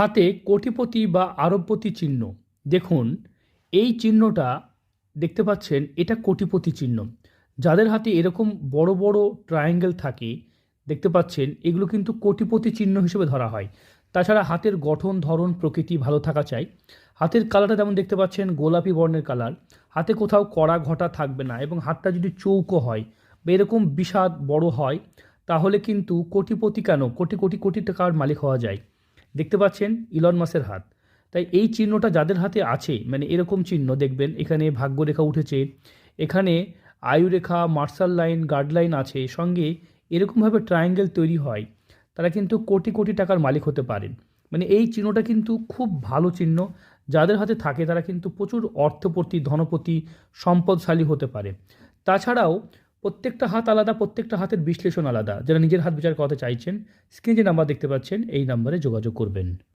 হাতে কোটিপতি বা আরবপতি চিহ্ন। দেখুন, এই চিহ্নটা দেখতে পাচ্ছেন, এটা কোটিপতি চিহ্ন। যাদের হাতে এরকম বড় বড় ট্রায়াঙ্গেল থাকে, দেখতে পাচ্ছেন, এগুলো কিন্তু কোটিপতি চিহ্ন হিসেবে ধরা হয়। তাছাড়া হাতের গঠন, ধরন, প্রকৃতি ভালো থাকা চাই। হাতের কালারটা যেমন দেখতে পাচ্ছেন, গোলাপি বর্ণের কালার। হাতে কোথাও কড়া ঘটা থাকবে না এবং হাতটা যদি চৌকো হয় বা এরকম বিষাদ বড় হয়, তাহলে কিন্তু কোটিপতি কেন? কোটি কোটি কোটি টাকার মালিক হওয়া যায়। দেখতে পাচ্ছেন ইলন মাসের হাত। তাই এই চিহ্নটা যাদের হাতে আছে মানে এরকম চিহ্ন দেখবেন, এখানে ভাগ্যরেখা উঠেছে, এখানে আয়ুরেখা মার্শাল লাইন গার্ডলাইন আছে, সঙ্গে এরকমভাবে ট্রায়াঙ্গেল তৈরি হয়, তারা কিন্তু কোটি কোটি টাকার মালিক হতে পারেন। মানে এই চিহ্নটা কিন্তু খুব ভালো চিহ্ন, যাদের হাতে থাকে তারা কিন্তু প্রচুর অর্থপতি, ধনপতি, সম্পদশালী হতে পারে। তাছাড়াও প্রত্যেকটা হাত আলাদা, প্রত্যেকটা হাতের বিশ্লেষণ আলাদা। যারা নিজের হাত বিচার করাতে চাইছেন স্ক্রিনে যে নাম্বার দেখতে পাচ্ছেন, এই নাম্বারে যোগাযোগ করবেন।